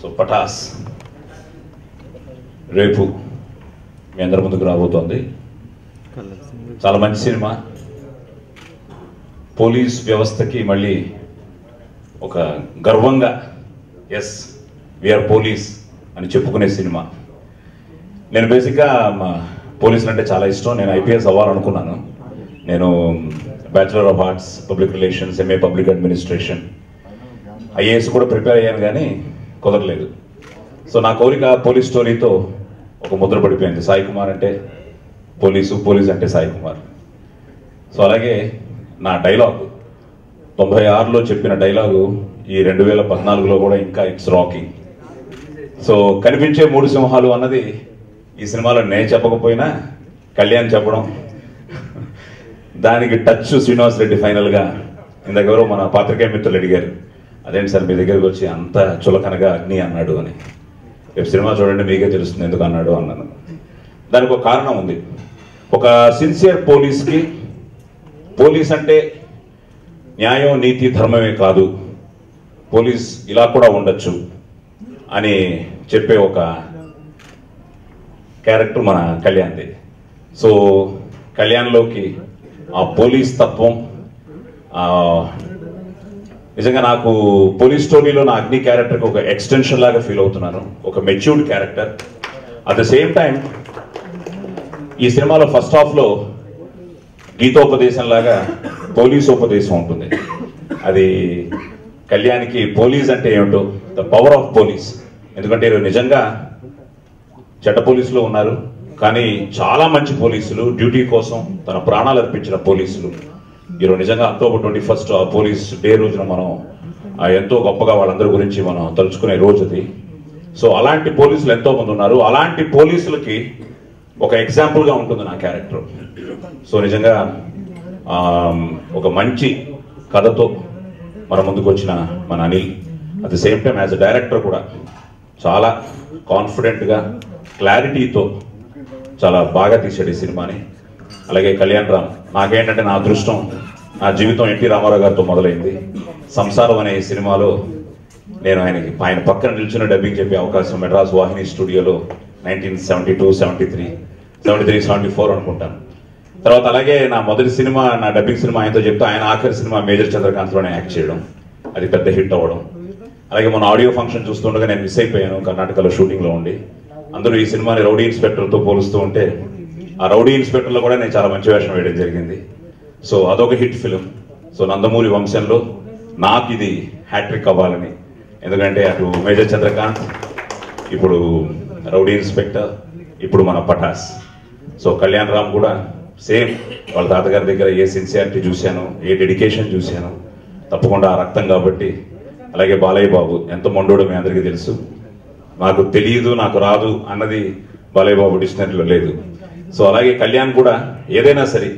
So Pataas రేపు మీ అందరి ముందుకు రాబోతోంది. చాలా మంచి సినిమా. పోలీస్ వ్యవస్థకి మళ్ళీ ఒక గర్వంగా ఎస్ విఆర్ పోలీస్ అని చెప్పుకునే సినిమా. నేను బేసిక్గా మా పోలీసులు అంటే చాలా ఇష్టం. నేను ఐపీఎస్ అవ్వాలనుకున్నాను. నేను bachelor of arts public relations MA public administration IAS కూడా ప్రిపేర్ అయ్యాను కానీ కుదరలేదు. సో నా కోరిక పోలీస్ స్టోరీతో ఒక ముద్ర పడిపోయింది. సాయి కుమార్ అంటే పోలీసు పోలీస్ అంటే సాయి కుమార్. సో అలాగే నా డైలాగ్ తొంభై ఆరులో చెప్పిన డైలాగు ఈ రెండు వేల పద్నాలుగులో కూడా ఇంకా ఇట్స్ రాకింగ్. సో కనిపించే మూడు సింహాలు అన్నది ఈ సినిమాలో నేను చెప్పకపోయినా కళ్యాణ్ చెప్పడం. దానికి టచ్ శ్రీనివాస్ రెడ్డి ఫైనల్గా ఇందాకెవరో మన పాత్రికేయ మిత్రులు అడిగారు. అదేంటి సార్ మీ దగ్గరికి వచ్చి అంత చులకనగా అగ్ని అన్నాడు అని? రేపు సినిమా చూడండి మీకే తెలుస్తుంది ఎందుకు అన్నాడు అన్నాను. దానికి ఒక కారణం ఉంది. ఒక సిన్సియర్ పోలీస్కి పోలీస్ అంటే న్యాయం నీతి ధర్మమే కాదు. పోలీస్ ఇలా కూడా ఉండొచ్చు అని చెప్పే ఒక క్యారెక్టర్ మన కళ్యాణ్ది. సో కళ్యాణ్లోకి ఆ పోలీస్ తత్వం ఆ, నిజంగా నాకు పోలీస్ స్టోరీలో నా అగ్ని క్యారెక్టర్కి ఒక ఎక్స్టెన్షన్ లాగా ఫీల్ అవుతున్నాను. ఒక matured character at the same time ఈ సినిమాలో ఫస్ట్ హాఫ్లో గీతోపదేశం లాగా పోలీస్ ఉపదేశం ఉంటుంది. అది కళ్యాణ్కి పోలీస్ అంటే ఏమిటో ద పవర్ ఆఫ్ పోలీస్ ఎందుకంటే నిజంగా చెడ్డ పోలీసులు ఉన్నారు. కానీ చాలా మంచి పోలీసులు డ్యూటీ కోసం తన ప్రాణాలు అర్పించిన పోలీసులు. ఈరోజు నిజంగా October twenty first police day రోజున మనం ఎంతో గొప్పగా వాళ్ళందరి గురించి మనం తలుచుకునే రోజు అది. సో అలాంటి పోలీసులు ఎంతో మంది ఉన్నారు. అలాంటి పోలీసులకి ఒక ఎగ్జాంపుల్గా ఉంటుంది నా క్యారెక్టర్. సో నిజంగా ఒక మంచి కథతో మన ముందుకు వచ్చిన మన Anil. At the same time as a director కూడా చాలా కాన్ఫిడెంట్గా క్లారిటీతో చాలా బాగా తీశాడు ఈ సినిమాని. అలాగే కళ్యాణ్ రామ్ నాకేంటంటే నా అదృష్టం నా జీవితం ఎన్టీ రామారావు గారితో మొదలైంది. సంసారం అనే సినిమాలో నేను ఆయనకి ఆయన పక్కన నిల్చున్న డబ్బింగ్ చెప్పే అవకాశం మెడ్రాస్ వాహిని స్టూడియోలో nineteen seventy two seventy three seventy three seventy four అనుకుంటాను. తర్వాత అలాగే నా మొదటి సినిమా నా డబ్బింగ్ సినిమా ఆయనతో చెప్తే ఆయన ఆఖరి సినిమా మేజర్ చంద్రకాంత్లోనే యాక్ట్ చేయడం. అది పెద్ద హిట్ అవ్వడం. అలాగే మన ఆడియో ఫంక్షన్ చూస్తుండగా నేను మిస్ అయిపోయాను కర్ణాటకలో షూటింగ్లో ఉండి. అందరూ ఈ సినిమాని రౌడీ ఇన్స్పెక్టర్తో పోలుస్తూ ఉంటే ఆ రౌడీ ఇన్స్పెక్టర్లో కూడా నేను చాలా మంచి వేషం వేయడం జరిగింది. సో అదొక హిట్ ఫిలిం. సో నందమూరి వంశంలో నాకు ఇది హ్యాట్రిక్ అవ్వాలని. ఎందుకంటే అటు మేజర్ చంద్రకాంత్ ఇప్పుడు రౌడీ ఇన్స్పెక్టర్ ఇప్పుడు మన పటాస్. సో కళ్యాణ్ రామ్ కూడా సేమ్ వాళ్ళ తాతగారి దగ్గర ఏ సిన్సియారిటీ చూశాను ఏ డెడికేషన్ చూశాను తప్పకుండా ఆ రక్తం కాబట్టి. అలాగే బాలయ్య బాబు ఎంత మొండోడో మీ అందరికీ తెలుసు. నాకు తెలియదు నాకు రాదు అన్నది బాలయ్య బాబు డిక్షనరీలో లేదు. సో అలాగే కళ్యాణ్ కూడా ఏదైనా సరే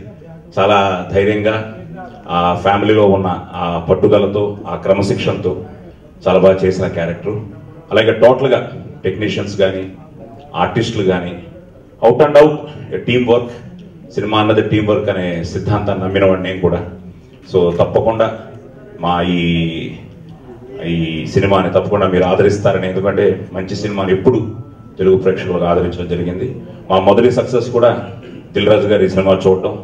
చాలా ధైర్యంగా ఆ ఫ్యామిలీలో ఉన్న ఆ పట్టుదలతో ఆ క్రమశిక్షణతో చాలా బాగా చేసిన క్యారెక్టర్. అలాగే టోటల్గా టెక్నీషియన్స్ కానీ ఆర్టిస్టులు కానీ out and out team work cinema అన్నది టీం వర్క్ అనే సిద్ధాంతాన్ని నమ్మినవాడు నేను కూడా. సో తప్పకుండా మా ఈ ఈ సినిమాని తప్పకుండా మీరు ఆదరిస్తారని ఎందుకంటే మంచి సినిమాని ఎప్పుడు తెలుగు ప్రేక్షకులకు ఆదరించడం జరిగింది. మా మొదటి సక్సెస్ కూడా దిల్ రాజు గారి ఈ సినిమా చూడటం.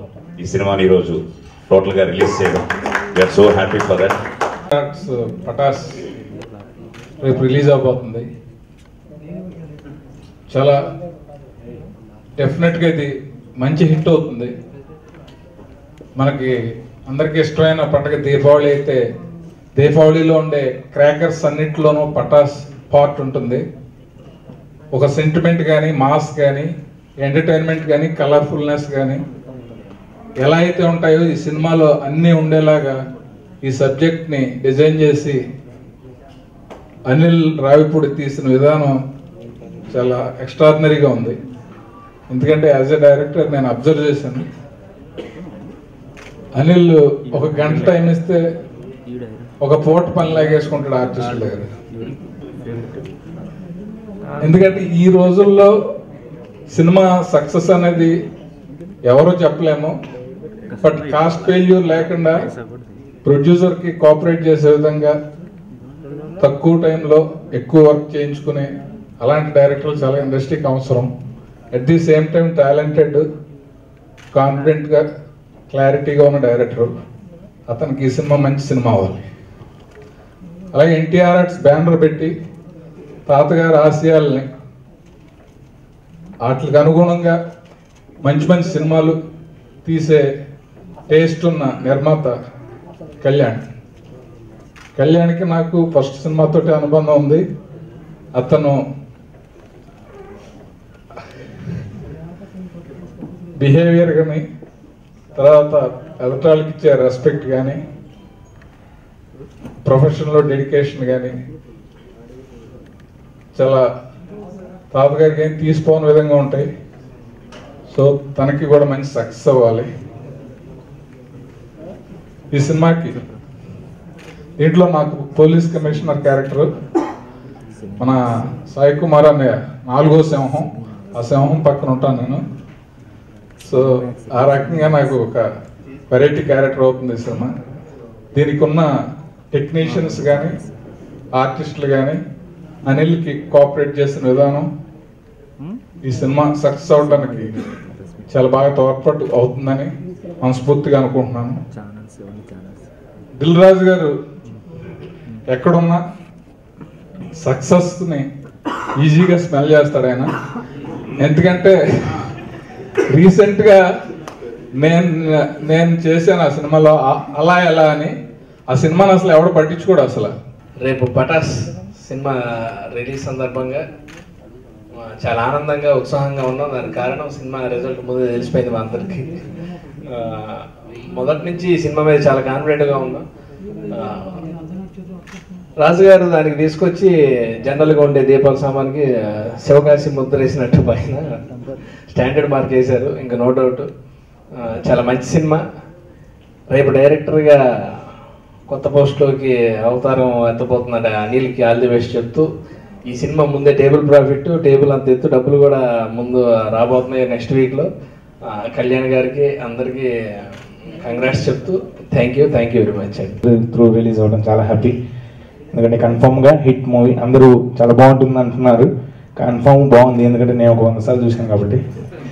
ఈ సినిమాని ఈరోజు టోటల్గా రిలీజ్ చేయడం. We're so happy for that Patas Patas రేపు రిలీజ్ అవబోతుంది. చాలా డెఫినెట్గా ఇది మంచి హిట్ అవుతుంది. మనకి అందరికీ ఇష్టమైన పండుగ దీపావళి అయితే దీపావళిలో ఉండే క్రాకర్స్ అన్నింటిలోనూ పటాస్ పార్ట్ ఉంటుంది. ఒక సెంటిమెంట్ కానీ మాస్ కానీ ఎంటర్టైన్మెంట్ కానీ కలర్ఫుల్నెస్ కానీ ఎలా అయితే ఉంటాయో ఈ సినిమాలో అన్నీ ఉండేలాగా ఈ సబ్జెక్ట్ని డిజైన్ చేసి అనిల్ రావిపూడి తీసిన విధానం చాలా ఎక్స్ట్రాడినరీగా ఉంది. ఎందుకంటే యాజ్ ఎ డైరెక్టర్ నేను అబ్జర్వ్ చేశాను. అనిల్ ఒక గంట టైం ఇస్తే ఒక పూట పని లాగేసుకుంటాడు ఆర్టిస్టుల దగ్గర. ఎందుకంటే ఈ రోజుల్లో సినిమా సక్సెస్ అనేది ఎవరో చెప్పలేము. బట్ కాస్ట్ ఫెయిల్యూర్ లేకుండా ప్రొడ్యూసర్కి కోఆపరేట్ చేసే విధంగా తక్కువ టైంలో ఎక్కువ వర్క్ చేయించుకునే అలాంటి డైరెక్టర్లు చాలా ఇండస్ట్రీకి అవసరం. At the same time talented కాన్ఫిడెంట్గా క్లారిటీగా ఉన్న డైరెక్టర్. అతనికి ఈ సినిమా మంచి సినిమా అవ్వాలి. అలాగే ఎన్టీఆర్ ఆర్ట్స్ బ్యానర్ పెట్టి తాతగారి ఆశయాల్ని వాటికి అనుగుణంగా మంచి మంచి సినిమాలు తీసే టేస్ట్ ఉన్న నిర్మాత కళ్యాణ్. కళ్యాణ్కి నాకు ఫస్ట్ సినిమాతోటి అనుబంధం ఉంది. అతను బిహేవియర్ కానీ తర్వాత ఎలక్ట్రానిక్ ఇచ్చే రెస్పెక్ట్ కానీ ప్రొఫెషన్లో డెడికేషన్ కానీ చాలా తాతగారికి ఏం తీసుకోని విధంగా ఉంటాయి. సో తనకి కూడా మంచి సక్సెస్ అవ్వాలి. ఈ సినిమాకి. దీంట్లో నాకు పోలీస్ కమిషనర్ క్యారెక్టర్ మన సాయి కుమార్ అనే నాలుగో సింహం. ఆ సింహం పక్కన ఉంటాను నేను. సో ఆ రకంగా నాకు ఒక వెరైటీ క్యారెక్టర్ అవుతుంది ఈ సినిమా. దీనికి ఉన్న టెక్నీషియన్స్ కానీ ఆర్టిస్టులు కానీ అనిల్కి కోఆపరేట్ చేసిన విధానం ఈ సినిమా సక్సెస్ అవడానికి చాలా బాగా తోడ్పాటు అవుతుందని మనస్ఫూర్తిగా అనుకుంటున్నాను. దిల్ రాజు గారు ఎక్కడున్నా సక్సెస్ని ఈజీగా స్మెల్ చేస్తాడు ఆయన. ఎందుకంటే రీసెంట్గా నేను నేను చేశాను ఆ సినిమాలో అలా ఎలా అని. ఆ సినిమాని అసలు ఎవడు పట్టించుకోడు అసలు. రేపు పటాస్ సినిమా రిలీజ్ సందర్భంగా చాలా ఆనందంగా ఉత్సాహంగా ఉన్నాం. దానికి కారణం సినిమా రిజల్ట్ ముందే తెలిసిపోయింది మా అందరికి. మొదటి నుంచి ఈ సినిమా మీద చాలా కాన్ఫిడెంట్గా ఉన్నాం. రాజుగారు దానికి తీసుకొచ్చి జనరల్గా ఉండే దీపాల సామాన్కి శివకాశి ముద్ర వేసినట్టు పైన స్టాండర్డ్ మార్క్ వేశారు. ఇంకా నో డౌట్ చాలా మంచి సినిమా. రేపు డైరెక్టర్గా కొత్త పోస్ట్లోకి అవతారం ఎత్తపోతున్నాడు అనిల్కి ఆల్ ది బెస్ట్ చెప్తూ ఈ సినిమా ముందే టేబుల్ ప్రాఫిట్ టేబుల్ అంత ఎత్తు డబ్బులు కూడా ముందు రాబోతున్నాయి నెక్స్ట్ వీక్లో. కళ్యాణ్ గారికి అందరికీ కంగ్రాట్స్ చెప్తూ thank you thank you very much అండి. త్రూ రిలీజ్ అవ్వడం చాలా హ్యాపీ ఎందుకంటే కన్ఫర్మ్గా హిట్ మూవీ అందరూ చాలా బాగుంటుంది అంటున్నారు. కన్ఫర్మ్ బాగుంది ఎందుకంటే నేను ఒక వంద సార్లు చూశాను కాబట్టి.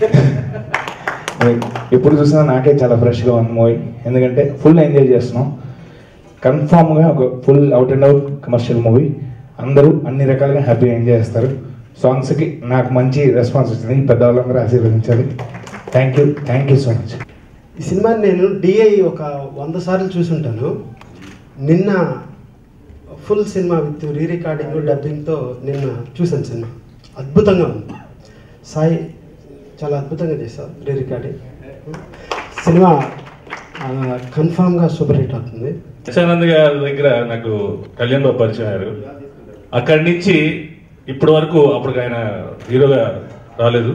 ఎప్పుడు చూసినా నాకే చాలా ఫ్రెష్గా ఉంది మూవీ ఎందుకంటే ఫుల్ ఎంజాయ్ చేస్తున్నాం. కన్ఫామ్గా ఒక full out and out commercial movie అందరూ అన్ని రకాలుగా హ్యాపీగా ఎంజాయ్ చేస్తారు. సాంగ్స్కి నాకు మంచి రెస్పాన్స్ వచ్చింది. పెద్దవాళ్ళందరూ ఆశీర్వదించాలి. Thank you thank you so much ఈ సినిమాని నేను డిఐ ఒక వంద సార్లు చూసుంటాను. నిన్న full cinema with re recording డబ్బింగ్తో నిన్న చూశాను సినిమా. అద్భుతంగా ఉంది. సాయి చాలా అద్భుతంగా చేశారు రీ రికార్డింగ్ సినిమా కన్ఫామ్గా సూపర్ హిట్ అవుతుంది. యశానంద్ గారి దగ్గర నాకు కళ్యాణ్ బాబు పరిచయం అయ్యారు. అక్కడి నుంచి ఇప్పటి వరకు అప్పుడు ఆయన హీరోగా రాలేదు.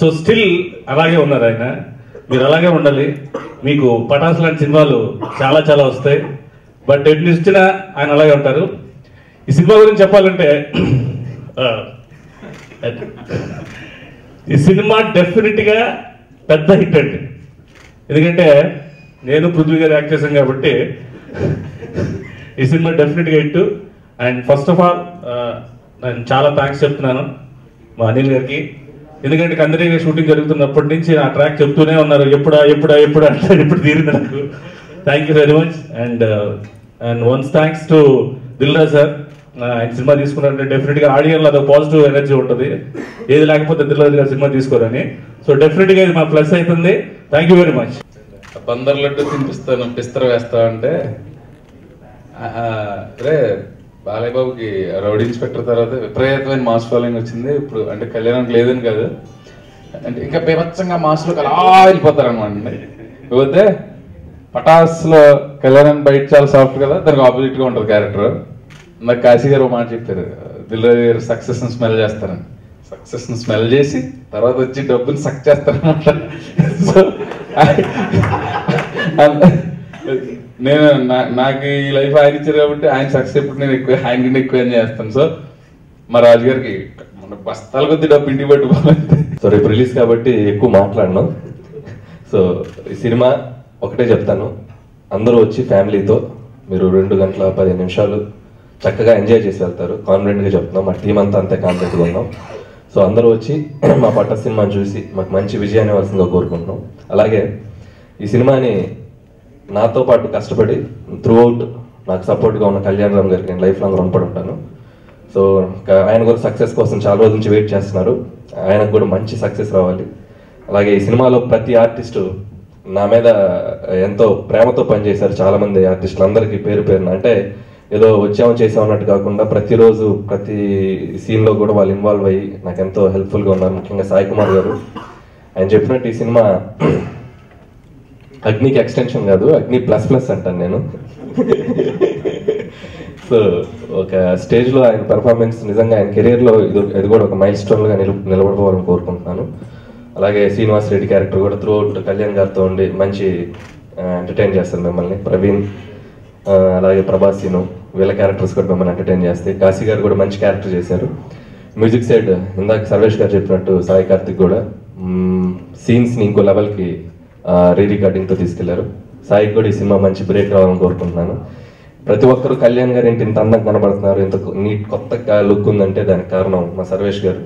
సో స్టిల్ అలాగే ఉన్నారు ఆయన. మీరు అలాగే ఉండాలి. మీకు పటాస్ లాంటి సినిమాలు చాలా చాలా వస్తాయి. బట్ ఎన్ని ఇచ్చినా ఆయన అలాగే ఉంటారు. ఈ సినిమా గురించి చెప్పాలంటే ఈ సినిమా డెఫినెట్గా పెద్ద హిట్ అండి. ఎందుకంటే నేను పృథ్వీ గారు యాక్ట్ చేశాను కాబట్టి ఈ సినిమా డెఫినెట్గా hit. And first of all నేను చాలా థ్యాంక్స్ చెప్తున్నాను మా అనిల్ గారికి. ఎందుకంటే కందరిగా షూటింగ్ జరుగుతున్నప్పటి నుంచి ఆ ట్రాక్ చెప్తూనే ఉన్నారు. ఎప్పుడా ఎప్పుడా ఎప్పుడా అంటే ఇప్పుడు తీరింది నాకు. Thank you very much and and once thanks to దిల్రా sir ఆయన సినిమా తీసుకున్నారంటే డెఫినెట్గా ఆడియన్లో అదొక పాజిటివ్ ఎనర్జీ ఉంటుంది. ఏది లేకపోతే దిల్రాజు గారు సినిమా తీసుకోరని. సో డెఫినెట్గా ఇది మా ప్లస్ అవుతుంది. Thank you very much Bandar laddu తినిపిస్తాను పిస్తర వేస్తా అంటే రే బాలయ్య బాబుకి రౌడీ ఇన్స్పెక్టర్ తర్వాత విపరీతమైన మాస్ ఫాలోయింగ్ వచ్చింది. ఇప్పుడు అంటే కళ్యాణానికి లేదని కాదు. అంటే ఇంకా బీభత్సంగా మాస్లోకి అలా వెళ్ళిపోతారు అనమాట పోతే పటాస్లో కళ్యాణం బయట చాలా సాఫ్ట్ కదా దానికి ఆపోజిట్గా ఉంటుంది క్యారెక్టర్ నాకు కాశీ గారు ఒక మాట చెప్పారు దిల్రాజు గారు సక్సెస్ని స్మెల్ చేస్తారని. సక్సెస్ని స్మెల్ చేసి తర్వాత వచ్చి డబ్బుని సక్ చేస్తారనమాట సో నేను నా- నాకు ఈ లైఫ్ ఆయన ఇచ్చారు కాబట్టి ఆయన సక్సెస్ ఇప్పుడు నేను ఎక్కువ ఆయన ఎక్కువ ఏం చేస్తాను? సో మా రాజుగారికి మన బస్తాల కొద్ది డబ్బు ఇంటికి పట్టుకోవాలి సో రేపు రిలీజ్ కాబట్టి ఎక్కువ మాట్లాడను. సో ఈ సినిమా ఒకటే చెప్తాను. అందరూ వచ్చి ఫ్యామిలీతో మీరు రెండు గంటల పదిహేను నిమిషాలు చక్కగా ఎంజాయ్ చేసి వెళ్తారు. కాన్ఫిడెంట్గా చెప్తున్నాం. మా టీం అంతా అంతే కాన్ఫిడెంట్గా ఉన్నాం. సో అందరూ వచ్చి మా పట్ట సినిమాని చూసి మాకు మంచి విజయాన్ని ఇవ్వాల్సిందిగా కోరుకుంటున్నాం. అలాగే ఈ సినిమాని నాతో పాటు కష్టపడి త్రూఅవుట్ నాకు సపోర్ట్గా ఉన్న కళ్యాణ్ రామ్ గారికి నేను లైఫ్ లాంగ్ రుణపడి ఉంటాను. సో ఆయన కూడా సక్సెస్ కోసం చాలా రోజుల నుంచి వెయిట్ చేస్తున్నారు. ఆయనకు కూడా మంచి సక్సెస్ రావాలి. అలాగే ఈ సినిమాలో ప్రతి ఆర్టిస్టు నా మీద ఎంతో ప్రేమతో పనిచేశారు చాలామంది ఆర్టిస్టులు అందరికీ పేరు పేరున. అంటే ఏదో వచ్చాము చేసాం అన్నట్టు కాకుండా ప్రతిరోజు ప్రతి సీన్లో కూడా వాళ్ళు ఇన్వాల్వ్ అయ్యి నాకు ఎంతో హెల్ప్ఫుల్గా ఉన్నారు. ముఖ్యంగా సాయి కుమార్ గారు. ఆయన చెప్పినట్టు ఈ సినిమా అగ్నికి ఎక్స్టెన్షన్ కాదు అగ్ని ప్లస్ ప్లస్ అంటాను నేను. సో ఒక స్టేజ్లో ఆయన పెర్ఫార్మెన్స్ నిజంగా ఆయన కెరీర్లో ఇది ఇది కూడా ఒక మైల్ స్టోన్గా నిలు నిలబడిపోవాలని కోరుకుంటున్నాను. అలాగే శ్రీనివాస్ రెడ్డి క్యారెక్టర్ కూడా త్రూ అవుట్ కళ్యాణ్ గారితో ఉండి మంచి ఎంటర్టైన్ చేస్తారు మిమ్మల్ని. ప్రవీణ్ అలాగే ప్రభాసీను వీళ్ళ క్యారెక్టర్స్ కూడా మిమ్మల్ని ఎంటర్టైన్ చేస్తాయి. కాశీ గారు కూడా మంచి క్యారెక్టర్ చేశారు. మ్యూజిక్ సైడ్ ఇందాక సర్వేష్ గారు చెప్పినట్టు సాయి కార్తిక్ కూడా సీన్స్ని ఇంకో లెవెల్కి రీ రికార్డింగ్తో తీసుకెళ్ళారు. సాయికి కూడా ఈ సినిమా మంచి బ్రేక్ రావాలని కోరుకుంటున్నాను. ప్రతి ఒక్కరు కళ్యాణ్ గారు ఏంటి ఇంత అందంగా కనబడుతున్నారు ఇంత నీట్ కొత్త లుక్ ఉందంటే దానికి కారణం మా సర్వేష్ గారు.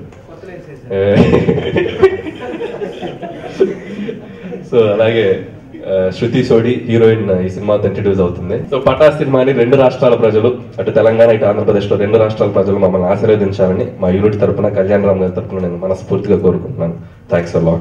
సో అలాగే శృతి సోడి హీరోయిన్ ఈ సినిమాతో ఇంట్రడ్యూస్ అవుతుంది. సో పటాస్ సినిమాని రెండు రాష్ట్రాల ప్రజలు అటు తెలంగాణ ఇటు ఆంధ్రప్రదేశ్లో రెండు రాష్ట్రాల ప్రజలు మమ్మల్ని ఆశీర్వదించాలని మా యూనిట్ తరపున కళ్యాణ్ రామ్ గారి తరపున నేను మనస్ఫూర్తిగా కోరుకుంటున్నాను. Thanks for lot